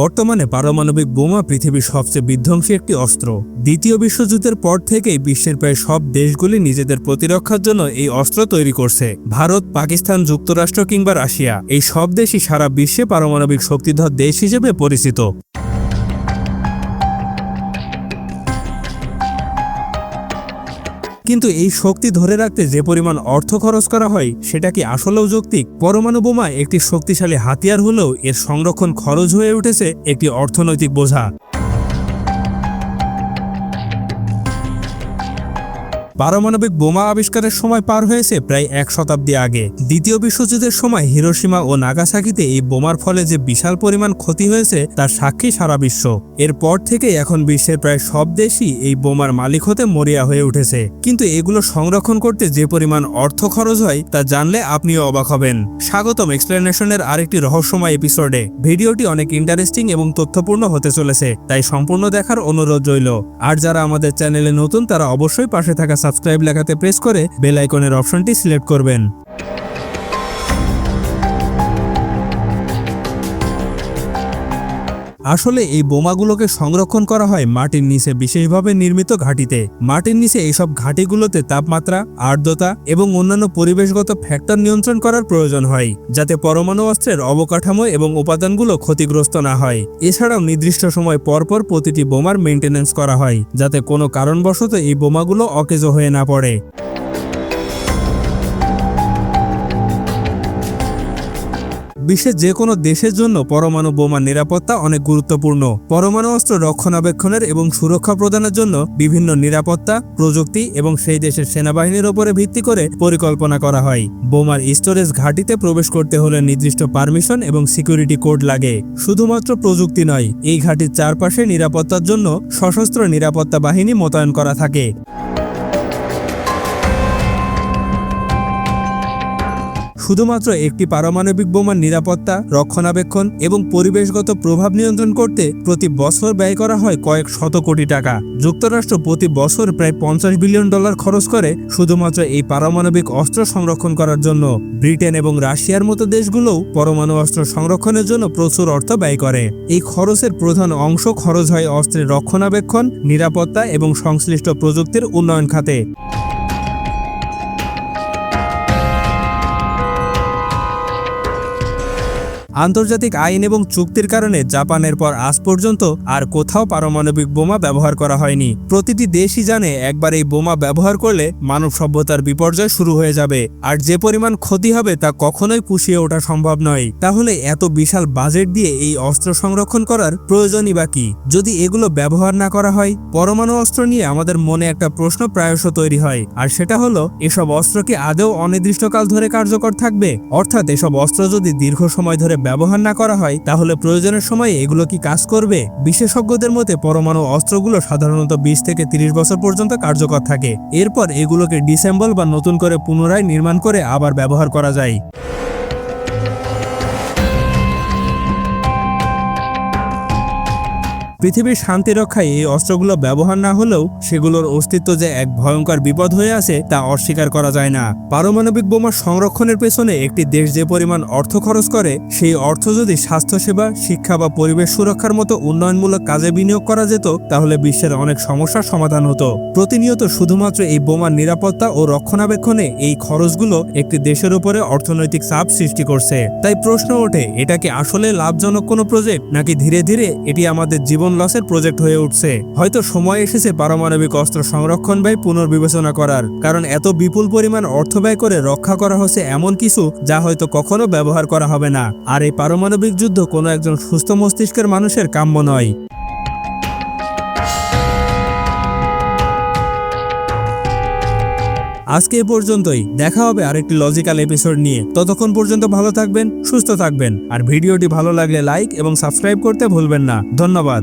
বর্তমানে পারমাণবিক বোমা পৃথিবীর সবচেয়ে বিধ্বংসী একটি অস্ত্র। দ্বিতীয় বিশ্বযুদ্ধের পর থেকেই বিশ্বের প্রায় সব দেশগুলি নিজেদের প্রতিরক্ষার জন্য এই অস্ত্র তৈরি করছে। ভারত, পাকিস্তান, যুক্তরাষ্ট্র কিংবা রাশিয়া, এই সব দেশই সারা বিশ্বে পারমাণবিক শক্তিধর দেশ হিসেবে পরিচিত। কিন্তু এই শক্তি ধরে রাখতে যে পরিমাণ অর্থ খরচ করা হয়, সেটা কি আসলেও যৌক্তিক? পরমাণু বোমা একটি শক্তিশালী হাতিয়ার হলেও এর সংরক্ষণ খরচ হয়ে উঠেছে একটি অর্থনৈতিক বোঝা। পারমাণবিক বোমা আবিষ্কারের সময় পার হয়েছে প্রায় এক শতাব্দী আগে। দ্বিতীয় বিশ্বযুদ্ধের সময় হিরোসীমা ও নাগাসাকিতে এই বোমার ফলে যে বিশাল পরিমাণ ক্ষতি হয়েছে, তার সাক্ষী সারা বিশ্ব। এরপর থেকে এখন বিশ্বের প্রায় সব দেশই এই বোমার মালিক হতে মরিয়া হয়ে উঠেছে। কিন্তু এগুলো সংরক্ষণ করতে যে পরিমাণ অর্থ খরচ হয়, তা জানলে আপনিও অবাক হবেন। স্বাগতম এক্সপ্লেনেশনের আরেকটি রহস্যময় এপিসোডে। ভিডিওটি অনেক ইন্টারেস্টিং এবং তথ্যপূর্ণ হতে চলেছে, তাই সম্পূর্ণ দেখার অনুরোধ রইল। আর যারা আমাদের চ্যানেলে নতুন, তারা অবশ্যই পাশে থাকা সাবস্ক্রাইব লেখাতে প্রেস করে বেল আইকনের অপশনটি সিলেক্ট করবেন। আসলে এই বোমাগুলোকে সংরক্ষণ করা হয় মাটির নিচে, বিশেষভাবে নির্মিত ঘাঁটিতে। মাটির নিচে এইসব ঘাঁটিগুলোতে তাপমাত্রা, আর্দ্রতা এবং অন্যান্য পরিবেশগত ফ্যাক্টর নিয়ন্ত্রণ করার প্রয়োজন হয়, যাতে পরমাণু অস্ত্রের অবকাঠামো এবং উপাদানগুলো ক্ষতিগ্রস্ত না হয়। এছাড়াও নির্দিষ্ট সময় পরপর প্রতিটি বোমার মেনটেন্যান্স করা হয়, যাতে কোনো কারণবশত এই বোমাগুলো অকেজো হয়ে না পড়ে। বিশ্বের যে কোনো দেশের জন্য পরমাণু বোমা নিরাপত্তা অনেক গুরুত্বপূর্ণ। পরমাণু অস্ত্র রক্ষণাবেক্ষণের এবং সুরক্ষা প্রদানের জন্য বিভিন্ন নিরাপত্তা, প্রযুক্তি এবং সেই দেশের সেনাবাহিনীর উপরে ভিত্তি করে পরিকল্পনা করা হয়। বোমার স্টোরেজ ঘাঁটিতে প্রবেশ করতে হলে নির্দিষ্ট পারমিশন এবং সিকিউরিটি কোড লাগে। শুধুমাত্র প্রযুক্তি নয়, এই ঘাটির চারপাশে নিরাপত্তার জন্য সশস্ত্র নিরাপত্তা বাহিনী মোতায়েন করা থাকে। শুধুমাত্র একটি পারমাণবিক বোমার নিরাপত্তা, রক্ষণাবেক্ষণ এবং পরিবেশগত প্রভাব নিয়ন্ত্রণ করতে প্রতি বছর ব্যয় করা হয় কয়েক শত কোটি টাকা। যুক্তরাষ্ট্র প্রতি বছর প্রায় পঞ্চাশ বিলিয়ন ডলার খরচ করে শুধুমাত্র এই পারমাণবিক অস্ত্র সংরক্ষণ করার জন্য। ব্রিটেন এবং রাশিয়ার মতো দেশগুলোও পরমাণু অস্ত্র সংরক্ষণের জন্য প্রচুর অর্থ ব্যয় করে। এই খরচের প্রধান অংশ খরচ হয় অস্ত্রের রক্ষণাবেক্ষণ, নিরাপত্তা এবং সংশ্লিষ্ট প্রযুক্তির উন্নয়ন খাতে। আন্তর্জাতিক আইন এবং চুক্তির কারণে জাপানের পর আজ পর্যন্ত আর কোথাও পারমাণবিক বোমা ব্যবহার করা হয়নি। প্রতিটি দেশই জানে একবার এই বোমা ব্যবহার করলে মানব সভ্যতার বিপর্যয় শুরু হয়ে যাবে। আর যে পরিমাণ ক্ষতি হবে তা কখনোই পুষিয়ে ওঠা সম্ভব নয়। তাহলে এত বিশাল বাজেট দিয়ে এই অস্ত্র সংরক্ষণ করার প্রয়োজনই বা কি? যদি এগুলো ব্যবহার না করা হয়, পরমাণু অস্ত্র নিয়ে আমাদের মনে একটা প্রশ্ন প্রায়শ তৈরি হয়। আর সেটা হলো, এসব অস্ত্র কি আদৌ অনির্দিষ্টকাল ধরে কার্যকর থাকবে? অর্থাৎ এসব অস্ত্র যদি দীর্ঘ সময় ধরে ব্যবহার না করা হয়, তাহলে প্রয়োজনের সময় এগুলো কি কাজ করবে? বিশেষজ্ঞদের মতে, পরমাণু অস্ত্রগুলো সাধারণত বিশ থেকে তিরিশ বছর পর্যন্ত কার্যকর থাকে। এরপর এগুলোকে ডিসেম্বল বা নতুন করে পুনরায় নির্মাণ করে আবার ব্যবহার করা যায়। পৃথিবীর শান্তি রক্ষায় এই অস্ত্রগুলো ব্যবহার না হলেও সেগুলোর অস্তিত্ব যে এক ভয়ঙ্কর বিপদ হয়ে আছে তা অস্বীকার করা যায় না। পারমাণবিক বোমা সংরক্ষণের পেছনে একটি দেশ যে পরিমাণ অর্থ খরচ করে, সেই অর্থ যদি স্বাস্থ্যসেবা, শিক্ষা বা পরিবেশ সুরক্ষার মতো উন্নয়নমূলক কাজে বিনিয়োগ করা যেত, তাহলে বিশ্বের অনেক সমস্যার সমাধান হতো। প্রতিনিয়ত শুধুমাত্র এই বোমার নিরাপত্তা ও রক্ষণাবেক্ষণে এই খরচগুলো একটি দেশের উপরে অর্থনৈতিক চাপ সৃষ্টি করছে। তাই প্রশ্ন ওঠে, এটা কি আসলে লাভজনক কোনো প্রজেক্ট নাকি ধীরে ধীরে এটি আমাদের জীবন লসের প্রজেক্ট হয়ে উঠছে। হয়তো সময় এসেছে পারমাণবিক অস্ত্র সংরক্ষণ ব্যয় পুনর্বিবেচনা করার, কারণ এত বিপুল পরিমাণ অর্থ ব্যয় করে রক্ষা করা হচ্ছে এমন কিছু যা হয়তো কখনো ব্যবহার করা হবে না। আর এই পারমাণবিক যুদ্ধ কোনো একজন সুস্থ মস্তিষ্কের মানুষের কাম্য নয়। আজকে এ পর্যন্তই। দেখা হবে আরেকটি লজিক্যাল এপিসোড নিয়ে। ততক্ষণ পর্যন্ত ভালো থাকবেন, সুস্থ থাকবেন। আর ভিডিওটি ভালো লাগলে লাইক এবং সাবস্ক্রাইব করতে ভুলবেন না। ধন্যবাদ।